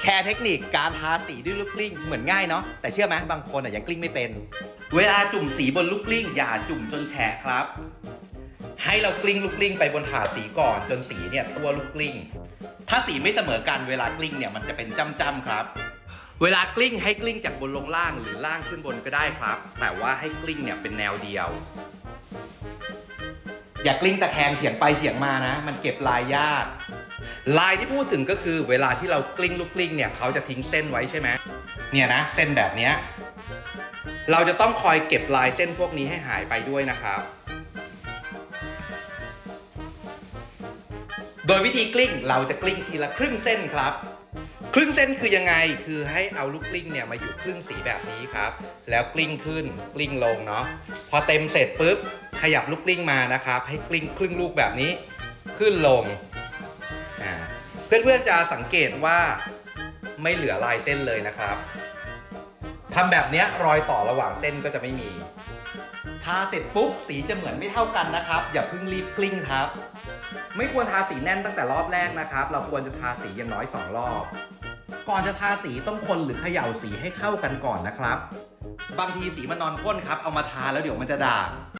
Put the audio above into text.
แชร์เทคนิคการทาสีด้วยลูกกลิ้งเหมือนง่ายเนาะแต่เชื่อไหมบางคนอะยังกลิ้งไม่เป็น เวลาจุ่มสีบนลูกกลิ้ง อย่าจุ่มจนแฉะครับ ให้เรากลิ้งลูกกลิ้งไปบนถาดสีก่อนจนสีเนี่ยทั่วลูกกลิ้ง ถ้าสีไม่เสมอกันเวลากลิ้งเนี่ยมันจะเป็นจ้ำๆครับ เวลากลิ้งให้กลิ้งจากบนลงล่างหรือล่างขึ้นบนก็ได้ครับ แต่ว่าให้กลิ้งเนี่ยเป็นแนวเดียว อย่ากลิ้งตะแคงเฉียงไปเฉียงมานะ มันเก็บลายยาก ลายที่พูดถึงก็คือเวลาที่เรากลิ้งลูกกลิ้งเนี่ยเขาจะทิ้งเส้นไว้ใช่ไหมเนี่ยนะเส้นแบบเนี้ยเราจะต้องคอยเก็บลายเส้นพวกนี้ให้หายไปด้วยนะครับ โดยวิธีกลิ้งเราจะกลิ้งทีละครึ่งเส้นครับ ครึ่งเส้นคือยังไงคือให้เอาลูกกลิ้งเนี่ยมาอยู่ครึ่งสีแบบนี้ครับ แล้วกลิ้งขึ้นกลิ้งลงเนาะพอเต็มเสร็จปุ๊บ ขยับลูกกลิ้งมานะครับ ให้กลิ้งครึ่งลูกแบบนี้ ขึ้นลง เพื่อนๆจะสังเกตว่าไม่เหลือลายเส้นเลยนะครับทำแบบนี้รอยต่อระหว่างเส้นก็จะไม่มี ทาเสร็จปุ๊บสีจะเหมือนไม่เท่ากันนะครับ อย่าเพิ่งรีบกลิ้งครับ ไม่ควรทาสีแน่นตั้งแต่รอบแรกนะครับ เราควรจะทาสีอย่างน้อย 2 รอบ ก่อนจะทาสีต้องคนหรือเขย่าสีให้เข้ากันก่อนนะครับ บางทีสีมันนอนก้นครับ เอามาทาแล้วเดี๋ยวมันจะด่าง